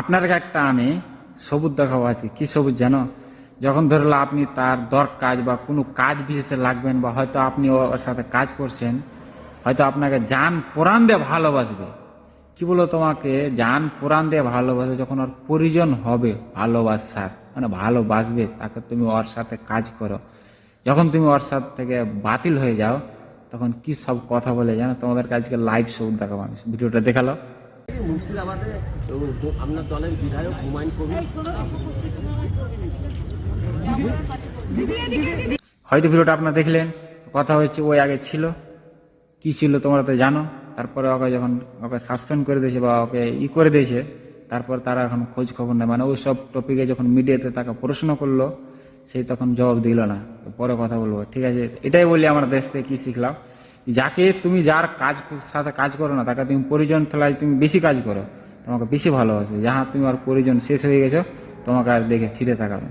আপনার একটা আমি সবুজ দেখাবো আজকে। কি সবুজ জানো? যখন ধরলো আপনি তার দর কাজ বা কোনো কাজ বিশেষে লাগবেন বা হয়তো আপনি ওর সাথে কাজ করছেন, হয়তো আপনাকে জান পুরাণ দিয়ে ভালোবাসবে। কি বলো তোমাকে? জান পুরাণ দিয়ে ভালোবাসবে যখন ওর পরিজন হবে ভালোবাসার মানে ভালোবাসবে, তাকে তুমি ওর সাথে কাজ করো। যখন তুমি ওর সাথে থেকে বাতিল হয়ে যাও, তখন কি সব কথা বলে জানো? তোমাদের আজকে লাইভ সবুজ দেখাবো আমি। ভিডিওটা দেখাল। মুর্শিদাবাদে আপনার দলের বিধায়ক হুমায়ুন কবির। হয়তো ভিডিওটা আপনারা দেখলেন কথা হচ্ছে ওই আগে ছিল কি ছিল তোমরা তো জানো তারপরে ওকে যখন ওকে সাসপেন্ড করে দিয়েছে বা ওকে ই করে দিয়েছে তারপর তারা এখন খোঁজ খবর নেয়। মানে ওই সব টপিকে যখন মিডিয়াতে তাকে প্রশ্ন করল সেই তখন জবাব দিল না। পরে কথা বলব ঠিক আছে? এটাই বলি আমার দেশ থেকে কি শিখলাম। যাকে তুমি যার কাজ সাথে কাজ করো না, তাকে তুমি পরিজন ঠেলায় তুমি বেশি কাজ করো, তোমাকে বেশি ভালোবাসবে যাহা তুমি আর পরিজন শেষ হয়ে গেছো, তোমাকে আর দেখে ফিরে তাকাবে।